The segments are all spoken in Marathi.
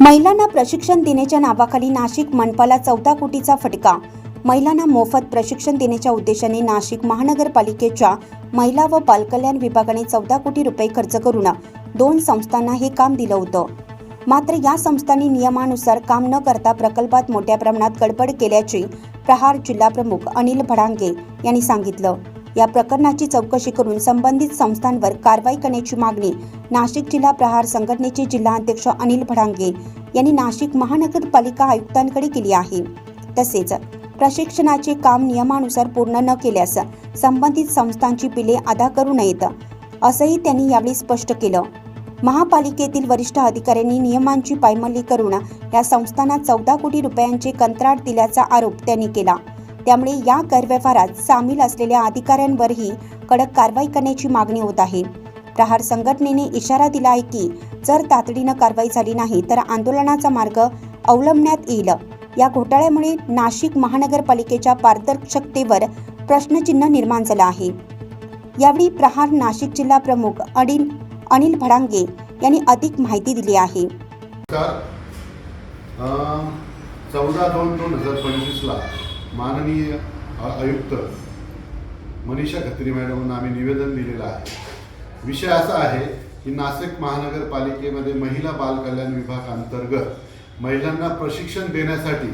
महिलांना प्रशिक्षण देण्याच्या नावाखाली नाशिक मनपाला चौदा कोटीचा फटका. महिलांना मोफत प्रशिक्षण देण्याच्या उद्देशाने नाशिक महानगरपालिकेच्या महिला व बालकल्याण विभागाने चौदा कोटी रुपये खर्च करून दोन संस्थांना हे काम दिलं होतं. मात्र या संस्थांनी नियमानुसार काम न करता प्रकल्पात मोठ्या प्रमाणात गडबड केल्याचे प्रहार जिल्हाप्रमुख अनिल भडांगे यांनी सांगितलं. या प्रकरणाची चौकशी करून संबंधित संस्थांवर कारवाई करण्याची मागणी नाशिक जिल्हा प्रहार संघटनेचे जिल्हाध्यक्ष अनिल भडांगे यांनी नाशिक महानगरपालिका आयुक्तांकडे केली आहे. तसेच प्रशिक्षणाचे काम नियमानुसार पूर्ण न केल्यास संबंधित संस्थांची बिले अदा करू नयेत असंही त्यांनी यावेळी स्पष्ट केलं. महापालिकेतील वरिष्ठ अधिकाऱ्यांनी नियमांची पायमल्ली करून या संस्थांना चौदा कोटी रुपयांचे कंत्राट दिल्याचा आरोप त्यांनी केला. त्यामुळे या गैरव्यवहारात सामील असलेल्या अधिकाऱ्यांवरही कडक कारवाई करण्याची मागणी होत आहे. प्रहार संघटनेने इशारा दिला आहे की जर तातडीनं कारवाई झाली नाही तर आंदोलनाचा मार्ग अवलंबण्यात येईल. या घोटाळ्यामुळे नाशिक महानगरपालिकेच्या पारदर्शकतेवर प्रश्नचिन्ह निर्माण झालं आहे. यावेळी प्रहार नाशिक जिल्हा प्रमुख अनिल अनिल भडांगे यांनी अधिक माहिती दिली आहे. चौदा दोन दोन हजार पंचवीसला माननीय आयुक्त मनीषा खत्री मॅडमना आम्ही निवेदन दिलेलं आहे. विषय असा आहे की नाशिक महानगरपालिकेमध्ये महिला बालकल्याण विभागांतर्गत विभाग अंतर्गत महिलांना प्रशिक्षण देण्यासाठी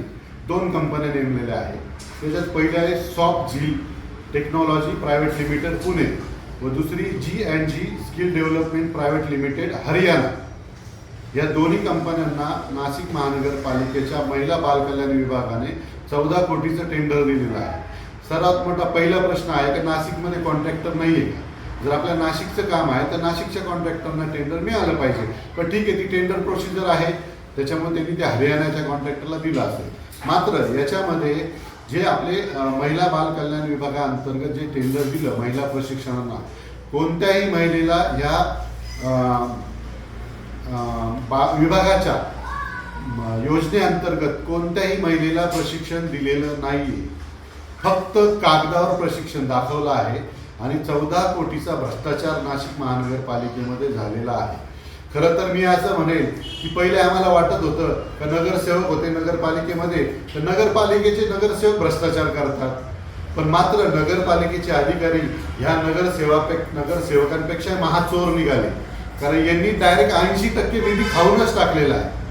दोन कंपन्या नेमलेल्या आहेत. त्याच्यात पहिल्या आहे सॉफ्ट झील टेक्नॉलॉजी प्रायव्हेट लिमिटेड पुणे व दुसरी G and G skill development private limited Haryana. या दोन्ही कंपन्यांना नाशिक महानगरपालिकेच्या महिला बालकल्याण विभागाने चौदा कोटीचं टेंडर दिलेलं आहे. सर्वात मोठा पहिला प्रश्न आहे का नाशिकमध्ये कॉन्ट्रॅक्टर नाही आहे का? जर आपल्या नाशिकचं काम आहे तर नाशिकच्या कॉन्ट्रॅक्टरना टेंडर मिळालं पाहिजे. पण ठीक आहे ती टेंडर प्रोसिजर आहे. त्याच्यामुळे त्यांनी ते हरियाणाच्या कॉन्ट्रॅक्टरला दिलं असेल. मात्र याच्यामध्ये जे आपले महिला बाल कल्याण विभागाअंतर्गत जे टेंडर दिलं महिला प्रशिक्षणांना कोणत्याही महिलेला ह्या बा विभागाच्या योजनेअंतर्गत कोणत्याही महिलेला प्रशिक्षण दिलेलं नाही फक्त कागदावर प्रशिक्षण दाखवलं आहे आणि चौदा कोटीचा भ्रष्टाचार नाशिक महानगरपालिकेमध्ये झालेला आहे. खरं तर मी असं म्हणेल की पहिले आम्हाला वाटत होतं का नगरसेवक होते नगरपालिकेमध्ये तर नगरपालिकेचे नगरसेवक भ्रष्टाचार करतात. पण मात्र नगरपालिकेचे अधिकारी ह्या नगरसेवापे नगरसेवकांपेक्षा महाचोर निघाले. कारण यांनी डायरेक्ट ऐंशी टक्के निधी खाऊनच टाकलेला आहे.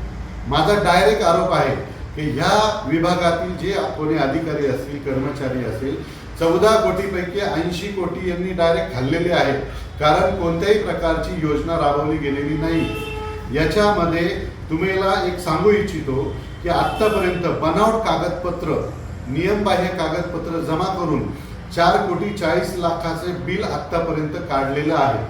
माझा डायरेक्ट आरोप आहे की ह्या विभागातील जे कोणी अधिकारी असतील कर्मचारी असतील चौदा कोटीपैकी ऐंशी कोटी यांनी डायरेक्ट खाल्लेले आहेत. कारण कोणत्याही प्रकारची योजना राबवली गेलेली नाही. याच्यामध्ये तुम्हाला एक सांगू इच्छितो की आत्तापर्यंत बनावट कागदपत्र नियमबाह्य कागदपत्र जमा करून चार कोटी चाळीस लाखाचे बिल आत्तापर्यंत काढलेलं आहे.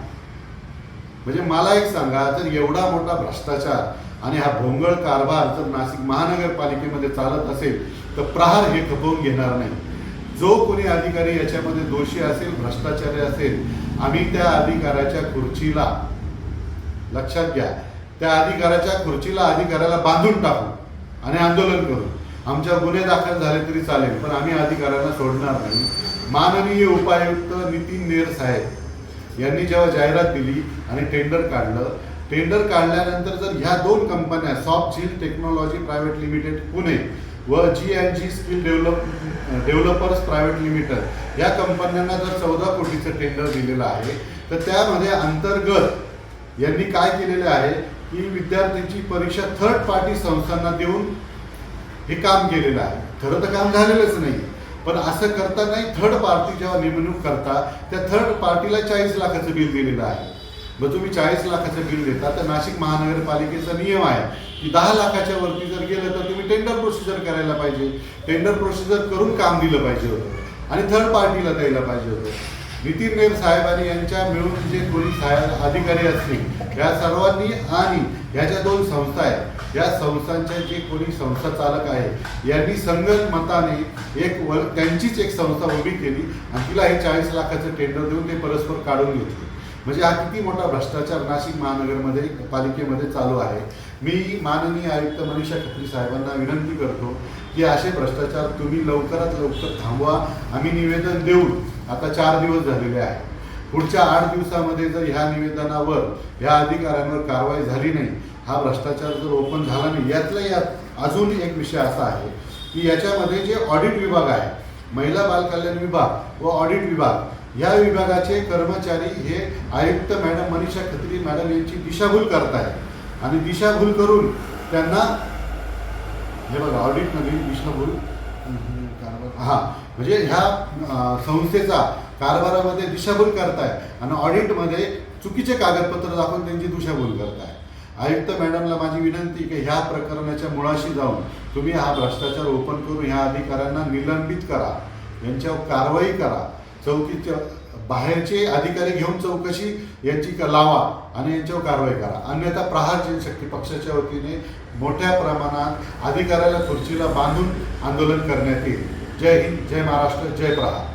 म्हणजे मला एक सांगा जर एवढा मोठा भ्रष्टाचार आणि हा भोंगळ कारभार जर नाशिक महानगरपालिकेमध्ये चालत असेल तर प्रहार हे खपवून घेणार नाही. जो कोणी अधिकारी याच्यामध्ये दोषी असेल भ्रष्टाचारी असेल आम्ही त्या अधिकाऱ्याच्या खुर्चीला लक्षात घ्या त्या अधिकाऱ्याच्या खुर्चीला अधिकाऱ्याला बांधून टाकू आणि आंदोलन करू. आमच्या गुन्हे दाखल झाले तरी चालेल पण आम्ही अधिकाऱ्यांना सोडणार नाही. माननीय उपायुक्त नितीन नेर साहेब यांनी जेव्हा जाहिरात दिली आणि टेंडर काढलं टेंडर काढल्यानंतर जर ह्या दोन कंपन्या सॉफ्ट झील टेक्नॉलॉजी प्रायव्हेट लिमिटेड पुणे व G and G skill develop developers private limited या कंपन्यांना जर चौदा कोटीचं टेंडर दिलेलं आहे तर त्यामध्ये अंतर्गत यांनी काय केलेलं आहे की विद्यार्थ्यांची परीक्षा थर्ड पार्टी संस्थांना देऊन हे काम केलेलं आहे. खरं तर काम झालेलंच नाही पण असं करता नाही थर्ड पार्टी जेव्हा नेमणूक करता त्या थर्ड पार्टीला चाळीस लाखाचं बिल दिलेलं आहे. मग तुम्ही चाळीस लाखाचं बिल देता तर नाशिक महानगरपालिकेचा नियम आहे की दहा लाखाच्या वरती जर गेलं तर तुम्ही टेंडर प्रोसिजर करायला पाहिजे. टेंडर प्रोसिजर करून काम दिलं पाहिजे होतं. आणि थर्ड पार्टीला द्यायला पाहिजे होतं. नितीन नेर साहेबांनी यांच्या मिळून जे कोणी साहेब अधिकारी असतील या सर्वांनी आणि ह्या ज्या दोन संस्था आहेत या संस्थांच्या जे कोणी संस्था चालक आहे यांनी संगत एक व त्यांचीच एक संस्था उभी केली आणि तिला हे चाळीस लाखाचं टेंडर देऊन ते परस्पर काढून घेतले. म्हणजे हा किती मोठा भ्रष्टाचार नाशिक महानगरमध्ये पालिकेमध्ये चालू आहे. मी माननीय आयुक्त मनीषा खत्री साहेबांना विनंती करतो की असे भ्रष्टाचार तुम्ही लवकरात लवकर थांबवा. आम्ही निवेदन देऊन आता चार दिवस झालेले आहे. पुढच्या आठ दिवसामध्ये जर ह्या निवेदनावर ह्या अधिकाऱ्यांवर कारवाई झाली नाही हा भ्रष्टाचार जर ओपन झाला नाही यातला यात अजून एक विषय असा आहे की याच्यामध्ये जे ऑडिट विभाग आहे महिला बालकल्याण विभाग व ऑडिट विभाग या विभागाचे कर्मचारी हे आयुक्त मॅडम मनीषा खत्री मॅडम यांची दिशाभूल करत आहेत आणि दिशाभूल करून त्यांना हे बघा ऑडिट नवीन दिशाभूल. हा म्हणजे ह्या संस्थेचा कारभारामध्ये दिशाभूल करताय आणि ऑडिटमध्ये चुकीचे कागदपत्र दाखवून त्यांची दिशाभूल करताय आयुक्त मॅडमला माझी विनंती की ह्या प्रकरणाच्या मुळाशी जाऊन तुम्ही हा भ्रष्टाचार ओपन करून ह्या अधिकाऱ्यांना निलंबित करा. यांच्यावर कारवाई करा. चौकीच्या बाहेरचे अधिकारी घेऊन चौकशी याची क- लावा आणि यांच्यावर कारवाई करा. अन्यथा प्रहार जनशक्ती पक्षाच्या वतीने मोठ्या प्रमाणात अधिकाऱ्याला खुर्चीला बांधून आंदोलन करण्यात येईल. जय हिंद जय महाराष्ट्र जय प्रहार.